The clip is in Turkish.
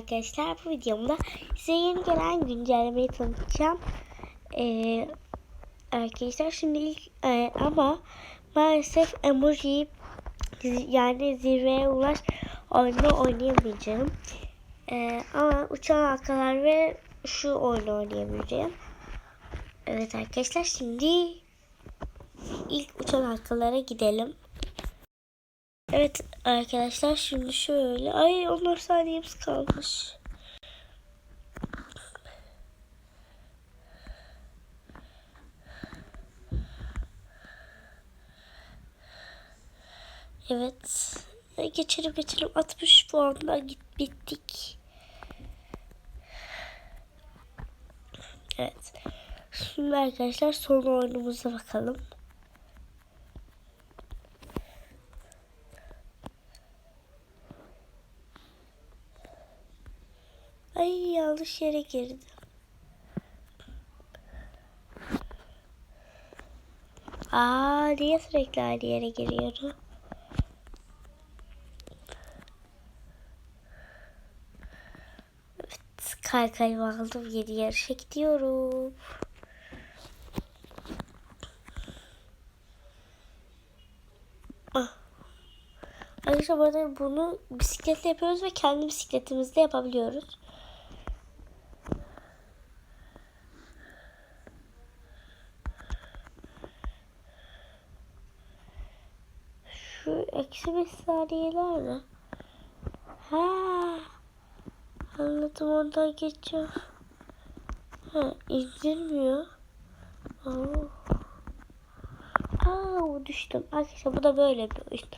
arkadaşlar. Bu videomda size yeni gelen güncellemeyi tanıtacağım. Ee, arkadaşlar şimdi ilk e, ama maalesef emoji yani zirveye ulaş oyunu oynayamayacağım. Ee, ama uçan halkalar ve şu oyunu oynayabileceğim. Evet arkadaşlar şimdi ilk uçan halkalara gidelim. Evet arkadaşlar şimdi şöyle. Ay 14 saniyemiz kalmış. Evet. Geçelim geçelim. 60 puanla git bittik. Evet. Şimdi arkadaşlar son oyunumuza bakalım. Ay yanlış yere girdim. Aa niye sürekli aynı yere giriyorum? Evet, kaykayımı aldım yeni yarışa gidiyorum. Ah. Arkadaşlar bu bunu bisikletle yapıyoruz ve kendi bisikletimizde yapabiliyoruz. Şu eksi bir saniyeler mi? Ha, anladım oradan geçiyor. Ha, indirmiyor. Oo. Aa, düştüm. Arkadaşlar bu da böyle bir oyun.